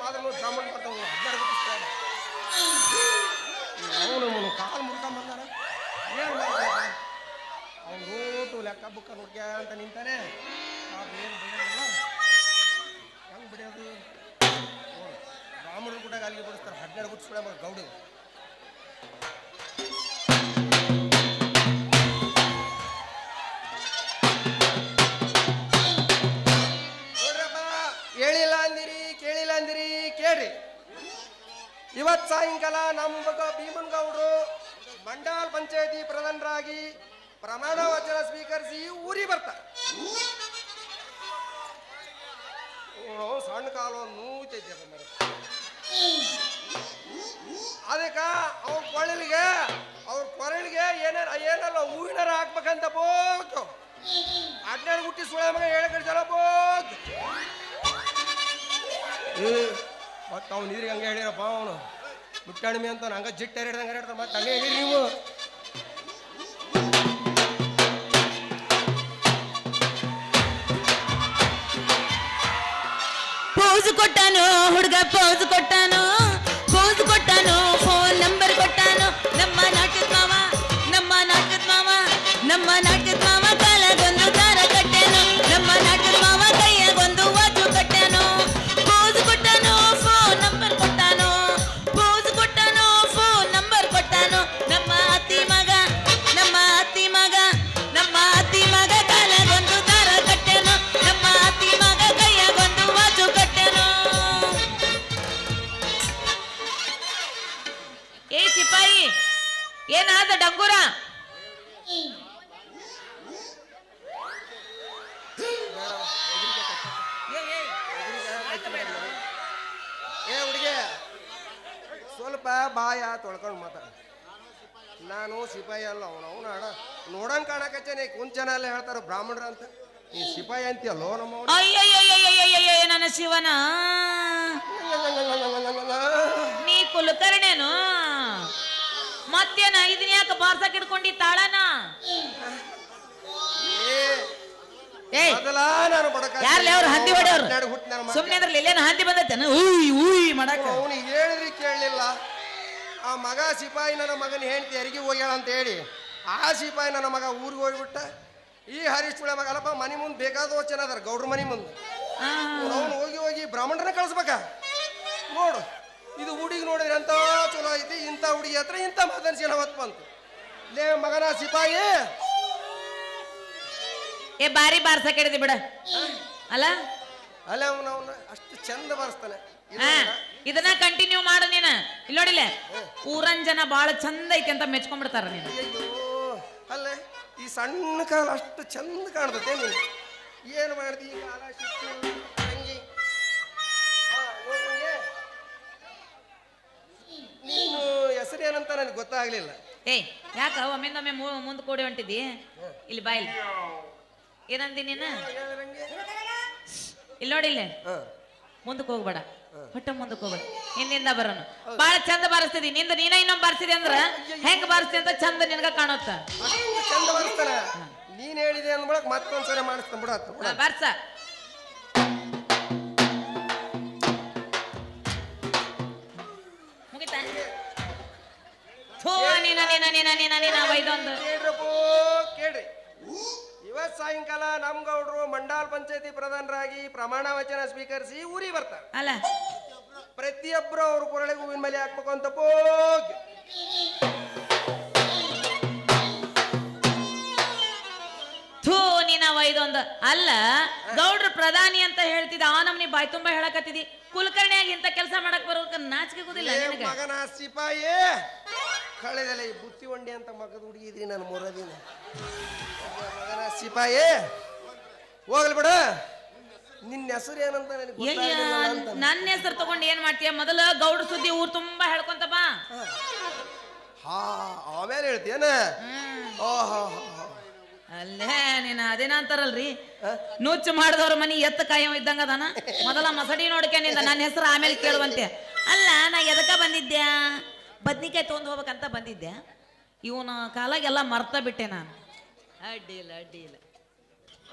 ಮಾಡ್ತಾರೆ ನೋಡಿ ಬ್ರಾಹ್ಮಣ ಮಾಡ್ತಾವ ಹದಿನಾರು ಅವನು ಅವನು ಕಾಲು ಮುರ್ಕೊಂಡ್ ಬಂದಾನ. ಏನು ಮಾಡ್ತಾನೆ ಅವ್ನು ಊಟು ಲೆಕ್ಕ ಬುಕ್ಕ ನೋಡ್ಕ ಅಂತ ನಿಂತಾನೆ. ಏನು ಬಿಡೋದಿಲ್ಲ. ಹೆಂಗೆ ಬಿಡೋದು? ಬ್ರಾಹ್ಮಣರು ಕೂಡ ಅಲ್ಲಿಗೆ ಬಿಡಿಸ್ತಾರೆ. ಹದಿನಾರು ಗುಡ್ಸ್ಬಿಡ ಗೌಡಿ ಇವತ್ ಸಾಯಂಕಾಲ ನಮ್ಮ ಭೀಮನ್ ಗೌಡ್ರು ಮಂಡಲ್ ಪಂಚಾಯತಿ ಪ್ರಧಾನರಾಗಿ ಪ್ರಮಾಣ ವಚನ ಸ್ವೀಕರಿಸಿ ಊರಿಗೆ ಬರ್ತಾರೆ. ಸಣ್ಣ ಕಾಲು ಮರ. ಅದಕ್ಕ ಅವ್ರ ಕೊಳಲಿಗೆ, ಅವ್ರ ಕೊರಳಿಗೆ ಏನಾರ ಏನಲ್ಲ ಹೂವಿನಾರ ಹಾಕ್ಬೇಕಂತ ಬೋತು ಅಡ್ಡ ಹುಟ್ಟಿ ಸುಳೆ ಮಗ ಹೇಳ ಕಳಿಸಲ್ಲ ಬೋದು ಏ ಮತ್ತೆ ಅವ್ನು ನೀರಿಗೆ ಹಂಗೆ ಹೇಳಿರಪ್ಪ ಅವನು ಮುಟ್ಟಣಿಮೆ ಅಂತ ಹಂಗ ಜಿಟ್ಟ ಹಿಡ್ದಂಗೆ ಹಿಡ್ತಾರೆ ಮತ್ತೆ ಹಂಗೆ ಹೇಳಿರಿ ನೀವು ಪೋಸ್ ಕೊಟ್ಟಾನು ಹುಡುಗ ಪೋಸ್ ಕೊಟ್ಟಾನು ಪೋಸ್ ಕೊಟ್ಟಾನು ಫೋನ್ ನಂಬರ್ ಕೊಟ್ಟಾನು ನಮ್ಮ ನಾಟಕದ ಮಾವ ನಮ್ಮ ನಾಟಕದ ಮಾವ ನಮ್ಮ ನಾಟಕದ ಮಾವ ಕುಂಚನ ಎಲ್ಲ ಹೇಳ್ತಾರ ಬ್ರಾಹ್ಮಣರ ಅಂತ ಈ ಸಿಪಾಯಿ ಅಂತೀಯಲ್ಲೋ ನಮ್ಮ ಅಯ್ಯಯ್ಯಯ್ಯಯ್ಯಯ್ಯಯ್ಯಯ್ಯ ನನ್ನ ಶಿವನ. ನೀ ಕುಲಕರ್ಣೇನು? ಮತ್ತೇನ? ಇದನ್ನ ಯಾಕೆ ಬಾರ್ಸಕ್ ಹಿಡ್ಕೊಂಡಿ ತಾಳನ? ಯಾರ್ಲಿ ಅವ್ರು ಹಂದಿ ಹೊಡೆಯವ್ರು? ಅದ್ರಲ್ಲಿ ಇಲ್ಲೇನ ಹಂದಿ ಬಂದೈತೇನ? ಅವನು ಹೇಳಿದ್ರಿ ಕೇಳಲಿಲ್ಲ. ಆ ಮಗ ಸಿಪಾಯಿ ನನ್ನ ಮಗನ ಹೆಂಡತಿ ಅರಿಗೆ ಹೋಗ್ಯಾಳ ಅಂತ ಹೇಳಿ ಆ ಸಿಪಾಯಿ ನನ್ನ ಮಗ ಊರಿಗೆ ಹೋಗ್ಬಿಟ್ಟ. ಈ ಹರೀಶ್ ಅಲ್ಲಪ್ಪ ಮನೆ ಮುಂದೆ ಬೇಕಾದೋ ಚೆನ್ನ ಅದಾರ ಗೌಡ್ರ ಮನೆ ಮುಂದೆ. ಅವನು ಹೋಗಿ ಹೋಗಿ ಬ್ರಾಹ್ಮಣರನ್ನ ಕಳಿಸ್ಬೇಕ. ನೋಡು ಇದು ಹುಡುಗಿ ನೋಡಿದ್ರೆ ಎಂತ ಚಲೋ ಐತಿ ಇಂಥ ಹುಡುಗಿ ಹತ್ರ ಇಂಥ ಮಾತನ್ ಜನ ಹೊತ್ತು ಬಂತು. ಲೇ ಮಗನ ಸಿಪಾಯಿ. ಏ ಬಾರಿ ಬಾರ್ಸಕ್ ಹಿಡಿದಿ ಬಿಡ. ಅಲ್ಲ? ಅಲ್ಲ ಅವನು ಅವನು ಅಷ್ಟು ಚಂದ ಬಾರಿಸ್ತಾನೆ. ಇದು ಇದನ್ನ ಕಂಟಿನ್ಯೂ ಮಾಡು ನೀನ. ಇಲ್ಲಿ ನೋಡಿಲ್ಲ? ಊರನ್ ಜನ ಬಾಳ ಚಂದ ಐತಿ ಅಂತ ಮೆಚ್ಕೊಂಡ್ಬಿಡ್ತಾರ ನೀನು. ಈ ಸಣ್ಣ ಕಾಲ ಅಷ್ಟು ಚಂದ ಕಾಣ್ತತೆ ನೀನು ಏನು ಮಾಡ್ದಿ ಈ ಕಾಲ ಶಿಸ್ತು, ತಂಗಿ? ನೀನು ಹೆಸರು ಏನಂತ ನನಗೆ ಗೊತ್ತಾಗ್ಲಿಲ್ಲ. ಏಯ್ ಯಾಕ ಒಮ್ಮಿಂದೊಮ್ಮೆ ಮುಂದೆ ಕೂಡಿ ಹೊಂಟಿದಿ ಇಲ್ಲಿ ಬಾಯ್ ಏನಂದಿ ನೀನು? ಇಲ್ಲಿ ನೋಡಿಲ್ಲ ಹಾ. ಮುಂದಕ್ಕೆ ಹೋಗ್ಬೇಡ. ಹೊಟ್ಟ ಮುಂದಕ್ಕೆ ಹೋಗ್ಬೇಡ ಹಿಂದಿಂದ ಬರೋಣ ಬಾಳ ಚಂದ ಬಾರಿಸ್ತಿದಿ. ನಿಂದ ನೀನ ಇನ್ನೊಂದ್ ಬಾರಿಸಿದೆ ಅಂದ್ರ ಹೆಂಗ್ ಬಾರಿಸ್ತಿ ಅಂತ ಚಂದ ನಿನ್ಗ ಕಾಣುತ್ತ. ಚಂದ ನೀನ್ ಹೇಳಿದೆ ಅಂದ್ಬಿಡಕ್ ಮತ್ತೊಂದ್ಸರಿ ಮಾಡಿಸ್ತಾನ ಬಿಡ ಬಾರ್ಸ. ಮುಗಿತಾ? ಥೂ ನೀನ ನೀನ ನೀನ ನೀನ ನೀನ ಕೇಳ್ರಪ್ಪೋ ಕೇಳ್ರಿ. ಗೌಡ್ರು ಮಂಡಾಲ್ ಪಂಚಾಯತಿ ಪ್ರಧಾನರಾಗಿ ಪ್ರಮಾಣ ವಚನ ಸ್ವೀಕರಿಸಿ ಊರಿ ಬರ್ತಾರೆ. ಅಲ್ಲ. ಪ್ರತಿಯೊಬ್ಬರು ಅವ್ರ ಕೊರಳಿಗೆ ಹೂವಿನ ಮೇಲೆ ಹಾಕ್ಬೇಕು ಅಂತ ಹೋಗಿ ಥೂ ನೀನ ಇದೊಂದು ಅಲ್ಲ ಗೌಡ್ರ ಪ್ರಧಾನಿ ಅಂತ ಹೇಳ್ತಿದ್ದ ಆ ನಮ್ನಿ ಬಾಯ್ ತುಂಬಾ ಹೇಳಕತ್ತಿದಿ. ಕುಲಕರ್ಣಿಯಾಗಿ ಇಂಥ ಕೆಲಸ ಮಾಡಕ್ ಬರೋಕ ನಾಚಿಕೆ ಗೊತ್ತಿಲ್ಲ ಏ ನಿನಗ? ಮಗನ ಸಿಪಾಯಿ? ಕಳೆದಲ್ಲ ಈ ಬುತ್ತಿ ಒಂಡಿ ಅಂತ ಮಗದ ಹುಡುಗಿದ್ರಿ ನಾನು ಮೊರದಿನ ಮಗನ ಸಿಪಾಯಿ? ಹೋಗ್ಲಿ ಬಿಡ. ನಿನ್ನ ಹೆಸರು ಏನಂತ ನನಗೆ ಗೊತ್ತಾಗ್ಲಿಲ್ಲ ಅಂತ ನನ್ನ ಹೆಸರು ತಗೊಂಡು ಏನ್ ಮಾಡ್ತೀಯ? ಮೊದಲು ಗೌಡ ಸುದ್ದಿ ಊರ್ ತುಂಬಾ ಹೇಳ್ಕೊಂತ ಬಾ. ಹಾ. ಆಮೇಲೆ ಹೇಳ್ತೀಯನ ಓಹೋ ಅಲ್ಲೇ ನೀನ ಅದೇನ ಅಂತಾರಲ್ರಿ? ನುಚ್ಚು ಮಾಡಿದವ್ರ ಮನಿ ಎತ್ತ ಕಾಯಂ ಇದ್ದಂಗ ಅದಾನ? ಮೊದಲ ಮಸಡಿ ನೋಡ್ಕೊಂಡಿದ್ದ ನನ್ನ ಹೆಸರು ಆಮೇಲೆ ಕೇಳುವಂತೆ. ಅಲ್ಲ ನಾ ಎದಕ ಬಂದಿದ್ದೆ? ಬದ್ನಿಕಾಯಿ ತೊಗೊಂಡು ಹೋಗ್ಬೇಕಂತ ಬಂದಿದ್ದೆ. ಇವನ ಕಾಲಾಗೆಲ್ಲ ಮರ್ತ ಬಿಟ್ಟೆ ನಾನು. ಅಡ್ಡಿ ಇಲ್ಲ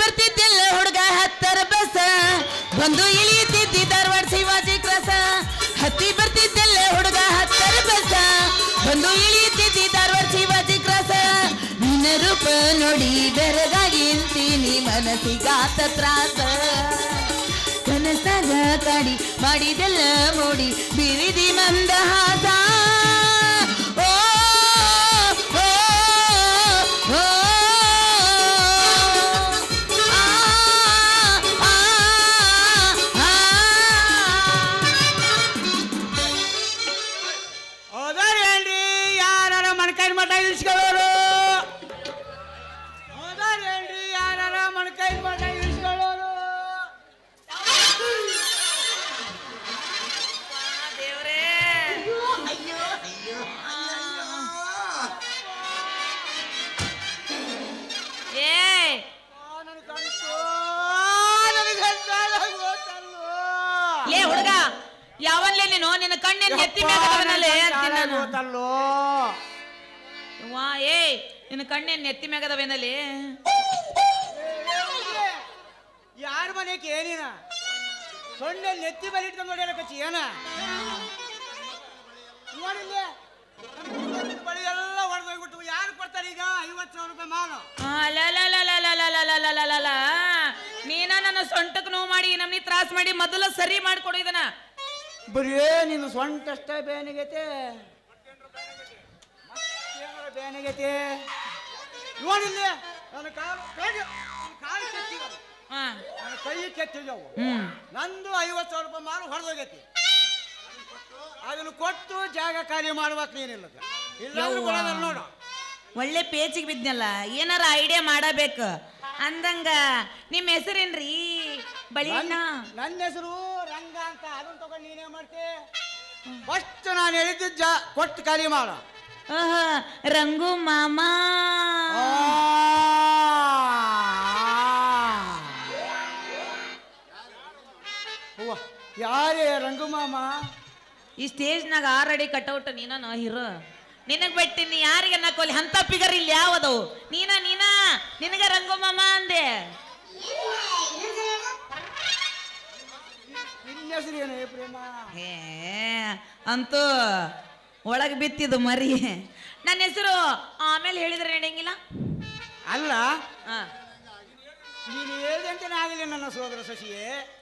ಬರ್ತಿದ್ದಿಲ್ಲ ಹುಡುಗ ಹತ್ತರ ಬಸ. ಬಂದು ಇಳಿಯುತ್ತಿದ್ದಿ ಧಾರವಾಡ ಶಿವಾಜಿ ಕ್ರಸ. ಹತ್ತಿ ಬರ್ತಿದ್ದಿಲ್ಲ ಹುಡುಗ ಹತ್ತರ ಬಸ. ಬಂದು ಇಳಿಯುತ್ತಿದ್ದಿ ಧಾರವಾಡ ಶಿವಾಜಿ ಕ್ರಸ. ನಿನ್ನ ರೂಪ ನೋಡಿ ಬೆರಗಾಗಿಂತೀನಿ ಮನಸ್ಸಿಗಾತ ತ್ರಾಸ. ಕನಸಾಗ ಕಾಡಿ ಮಾಡಿದೆಲ್ಲ ಮೂಡಿ ಬಿರಿದಿ ಮಂದಹಾಸ. രണ്ടായിരം ಏ ನಿನ್ನ ಕಣ್ಣೇನ್ ನೆತ್ತಿ ಮ್ಯಾಗದವೇನಲ್ಲಿ ಯಾರ ಮನೆಗೆ ಏನಿನ ಸೊಂಡೆ ನೆತ್ತಿ ಬಲಿ ಇಟ್ಕೊಂಡು ನೋಡ್ಯಾರ ಕಚ್ಚಿ ಏನ? ನೋಡಿಲ್ಲೇ ಬಳಿ ಎಲ್ಲ ಹೊಡೆದೋಗ್ಬಿಟ್ಟು ಯಾರು ಕೊಡ್ತಾರೆ ಈಗ? ಐವತ್ತು ಸಾವಿರ ರೂಪಾಯಿ ಮಾಲು. ನೀನ ನನ್ನ ಸೊಂಟಕ್ ನೋವು ಮಾಡಿ ನಮ್ಗೆ ತ್ರಾಸ ಮಾಡಿ ಮೊದಲ ಸರಿ ಮಾಡಿಕೊಡು ಇದನ್ನ. ಬರೀ ನಿನ್ನ ಸೊಂಟ ಅಷ್ಟೇ ಬೇನಿಗೈತೆ. ಬೇನಿಗೈತೆ ನೋಡಿಲ್ಲ ನನ್ನ ಕಾಲು ಕಾಲು ಕೆತ್ತಿಗವು ಹಾ. ನನ್ನ ಕೈ ಕೆತ್ತಿದವು ಹ್ಮ್. ನಂದು ಐವತ್ತು ಸಾವಿರ ರೂಪಾಯಿ ಮಾಲು ಹೊಡೆದೋಗೈತಿ. ಅದನ್ನು ಕೊಟ್ಟು ಜಾಗ ಖಾಲಿ ಮಾಡ್ಬೇಕು ನೀನಿಲ್ಲ ಇಲ್ಲಾಂದ್ರೆ ನೋಡು. ಒಳ್ಳೆ ಪೇಚಿಗೆ ಬಿದ್ನಲ್ಲ ಏನಾರ ಐಡಿಯಾ ಮಾಡಬೇಕು. ಅಂದಂಗ ನಿಮ್ಮ ಹೆಸರೇನ್ರಿ? ಬಳಿ ನನ್ನ- ಹೆಸರು ರಂಗ ಅಂತ. ಅದನ್ನ ತಗೊಂಡು ನೀನೇ ಮಾಡ್ತಿ? ಫಸ್ಟ್ ನಾನು ಹೇಳಿದ್ದು ಜಾ ಕೊಟ್ಟು ಖಾಲಿ ಮಾಡು. ರಂಗು ಮಾಮ. ಯಾರೇ ರಂಗು ಮಾಮ? ಈ ಸ್ಟೇಜ್ನಾಗ ಆರಡಿ ಕಟೌಟ್ ನೀನ ಹೀರೋ. ನಿನಗ್ ಬಿಟ್ಟಿನಿ ಯಾರಿಗೆ ನಕ್ಕೋಲಿ ಅಂತ ಪಿಗರ್ ಇಲ್ಲಿ ಯಾವದವು? ನೀನ ನೀನ? ನಿನಗ ರಂಗು ಮಾಮ ಅಂದೆ. ಅಂತೂ ಒಳಗೆ ಬಿತ್ತಿದ್ದು ಮರಿ. ನನ್ನ ಹೆಸರು ಆಮೇಲೆ ಹೇಳಿದ್ರೆ ನಡೆಯಂಗಿಲ್ಲ. ಅಲ್ಲ ಆ. ನೀನು ಹೇಳ್ದಂತೆನೇ ಆಗಲಿ ನನ್ನ ಸೋದರ ಶಶಿಯೇ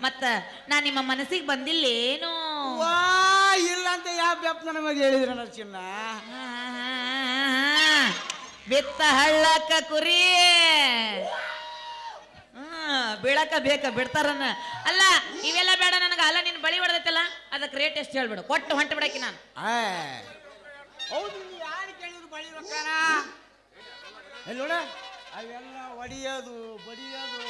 ಮತ್ತ ನಾ ನಿಮ್ಮ ಮನಸ್ಸಿಗೆ ಬಂದಿಲ್ಲೇನು. ವಾ ಇಲ್ಲ ಅಂತ ಯಾವ ಬೆಪ್ಪ ನನ್ನ ಮಗ ಹೇಳಿದ್ರೆ ನನ್ನ ಚಿನ್ನ? ಬಿತ್ತ ಹಳ್ಳಕ್ಕ ಕುರಿ. ಹ್ಮ್ ಬೀಳಕ ಬೇಕ ಬಿಡ್ತಾರನ್ನ. ಅಲ್ಲ ಇವೆಲ್ಲ ಅಲ್ಲ ನಿನ್ ಬಳಿ ಹೊಡೆದೈತಲ್ಲ ಅದಕ್ಕೆ ರೇಟ್ ಎಷ್ಟು ಹೇಳ್ಬಿಡು. ಕೊಟ್ಟು ಹೊಂಟ ಬಿಡಕಿ ನಾನು. ಹೌದು ನೀನು ಯಾರು ಕೇಳಿದ್ರು ಬಳಿ ರೊಕ್ಕನ? ಎಲ್ಲಿ ನೋಡ? ಅವೆಲ್ಲ ಒಡಿಯೋದು ಬಡಿಯೋದು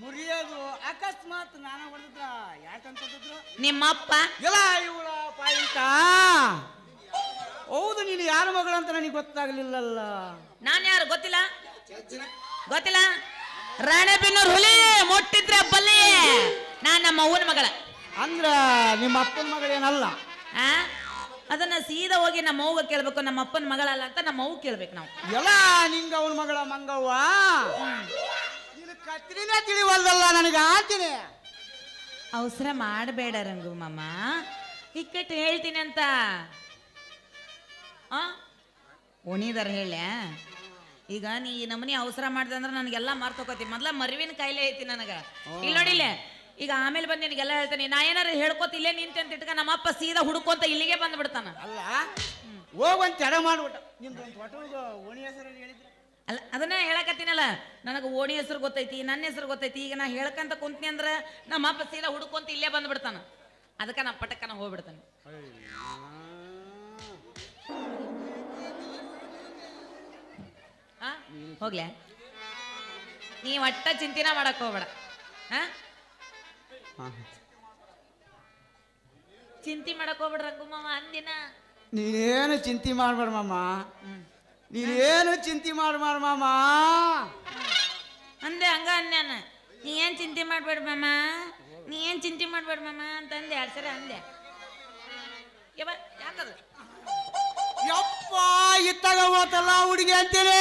ಮುರಿಯೋದು ಅಕಸ್ಮಾತ್ ನಾನ ಹೊಡೆದ್ರ ಯಾಕಂತಂದ್ರು ನಿಮ್ಮಪ್ಪ. ಇಲ್ಲ ಇವಳ ಪಾಯಿಂಟ. ಹೌದು ನೀನು ಯಾರ ಮಗಳು ಅಂತ ನನಗೆ ಗೊತ್ತಾಗ್ಲಿಲ್ಲಲ್ಲ. ನಾನು ಯಾರು ಗೊತ್ತಿಲ್ಲ? ಗೊತ್ತಿಲ್ಲ? ರಾಣೆಬೆನ್ನೂರು ಹುಲಿ ಮುಟ್ಟಿದ್ರೆ ಬಲ್ಲಿ. ನಾನ್ ನಮ್ಮ ಅವ್ವನ ಮಗಳ. ಅಂದ್ರ ನಿಮ್ಮ ಅಪ್ಪನ ಮಗಳೇನಲ್ಲ ಆ? ಅದನ್ನ ಸೀದಾ ಹೋಗಿ ನಮ್ಮ ಅವ್ಗ ಕೇಳ್ಬೇಕು ನಮ್ಮ ಅಪ್ಪನ ಮಗಳಲ್ಲ ಅಂತ ನಮ್ಮ ಅವ್ವ ಕೇಳ್ಬೇಕು ನಾವು. ಎಲ್ಲ ನಿಂಗ ಅವನ ಮಗಳ ಮಂಗವ್ವ? ಕತ್ರಿನೇ ತಿಳಿವಲ್ದಲ್ಲ ನನಗೆ ಆತೀನಿ ಅವಸರ ಮಾಡಬೇಡ ರಂಗು ಮಾಮ. ಇಕ್ಕಟ್ಟು ಹೇಳ್ತೀನಿ ಅಂತ. ಆ? ಉಣಿದಾರ ಹೇಳ ಈಗ ನೀ ನಮ್ಮನಿ ನಮನಿ ಅವಸರ ಮಾಡ್ದೆ ಅಂದ್ರೆ ನನಗೆಲ್ಲ ಮರ್ತೋಕತಿ ಮೊದ್ಲ ಮರಿವಿನ ಕಾಯಿಲೆ ಐತಿ ನನಗೆ. ಇಲ್ಲಿ ನೋಡಿಲ್ಲ ಈಗ ಆಮೇಲೆ ಬಂದು ನಿನಗೆಲ್ಲ ಹೇಳ್ತೇನೆ ನಾ ಏನಾರು ಹೇಳ್ಕೊತ ಇಲ್ಲೇ ನಿಂತೆ ಅಂತ ಇಟ್ಕ ನಮ್ಮ ಅಪ್ಪ ಸೀದಾ ಹುಡುಕೊಂತ ಇಲ್ಲಿಗೆ ಬಂದ್ಬಿಡ್ತಾನ. ಅಲ್ಲ ಹೋಗಂತ ಎಡ ಮಾಡ್ಬಿಟ್ಟ. ನಿಮ್ದು ಒಂದು ಓಣಿ ಹೆಸರು ಹೇಳಿದ್ರೆ? ಅಲ್ಲ ಅದನ್ನ ಹೇಳಕತ್ತೀನಲ್ಲ ನನಗೆ ಓಣಿ ಹೆಸರು ಗೊತ್ತೈತಿ ನನ್ನ ಹೆಸರು ಗೊತ್ತೈತಿ ಈಗ ನಾ ಹೇಳ್ಕಂತ ಕುಂತ್ನಿ ಅಂದ್ರೆ ನಮ್ಮ ಅಪ್ಪ ಸೀದಾ ಹುಡುಕೊಂತ ಇಲ್ಲೇ ಬಂದ್ಬಿಡ್ತಾನ. ಅದಕ್ಕೆ ನಾ ಪಟಕ್ಕನ ಹೋಗ್ಬಿಡ್ತಾನೆ? ಹೋಗ್ಲೆ? ನೀ ಒಟ್ಟ ಚಿಂತಿನ ಮಾಡಕ್ ಹೋಗ್ಬೇಡ. ಆ? ಚಿಂತಿ ಮಾಡಕ್ ಹೋಗ್ಬೇಡ ರಂಗುಮಾಮ ಅಂದಿನ ನೀನೇನು ಚಿಂತೆ ಮಾಡ್ಬೇಡ ಮಾಮ ನೀನೇನು ಚಿಂತೆ ಮಾಡ್ಬಾರ ಮಾಮ ಅಂದೆ ಹಂಗ ಅಂದ್ಯಾನ ನೀ ಏನ್ ಚಿಂತೆ ಮಾಡ್ಬೇಡ ಮಾಮ ನೀ ಏನ್ ಚಿಂತೆ ಮಾಡ್ಬೇಡ ಮಾಮ ಅಂತ ಅಂದೆ ಎರಡ್ ಸರಿ ಅಂದೆ ಯವ ಯಾಕದು ಯಪ್ಪ ಇತ್ತಾಗ ಮಾತಲ್ಲ ಹುಡುಗಿ ಅಂತೀರಿ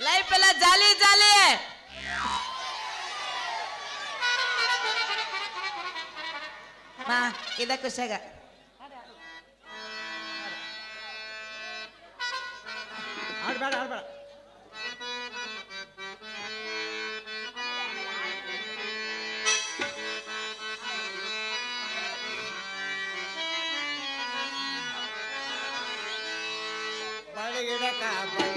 ಲೈಫ್ ಎಲ್ಲ ಜಾಲಿ ಜಾಲಿ ಮಾ ಇದ ಖುಷಿಯಾಗ ಆಡ್ಬೇಡ ಆಡ್ಬೇಡ ಬಳಿಗಿಡಕ ಬಂದೆ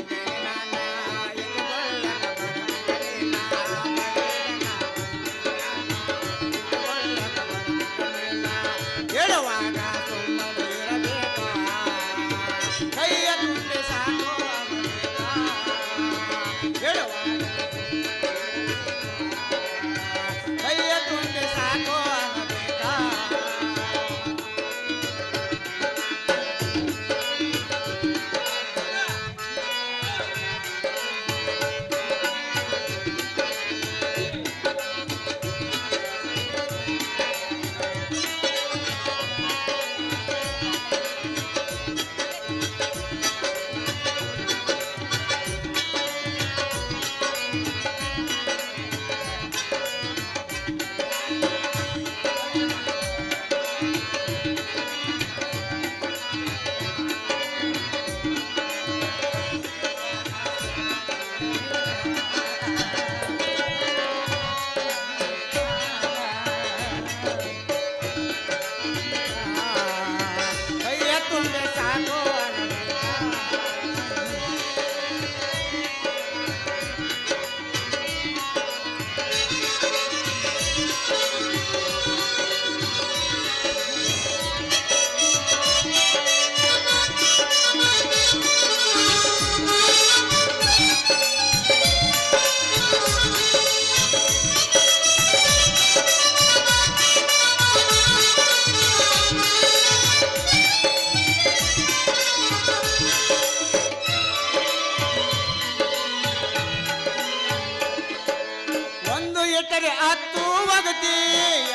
ಇಟ್ಟರೆ ಹತ್ತು ಒಗತಿ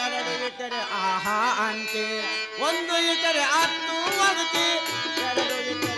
ಎರಡು ಇಟ್ಟರೆ ಆಹಾ ಅಂತೆ ಒಂದು ಇಟ್ಟರೆ ಹತ್ತು ಒಗತಿ ಎರಡು ಇಟ್ಟರೆ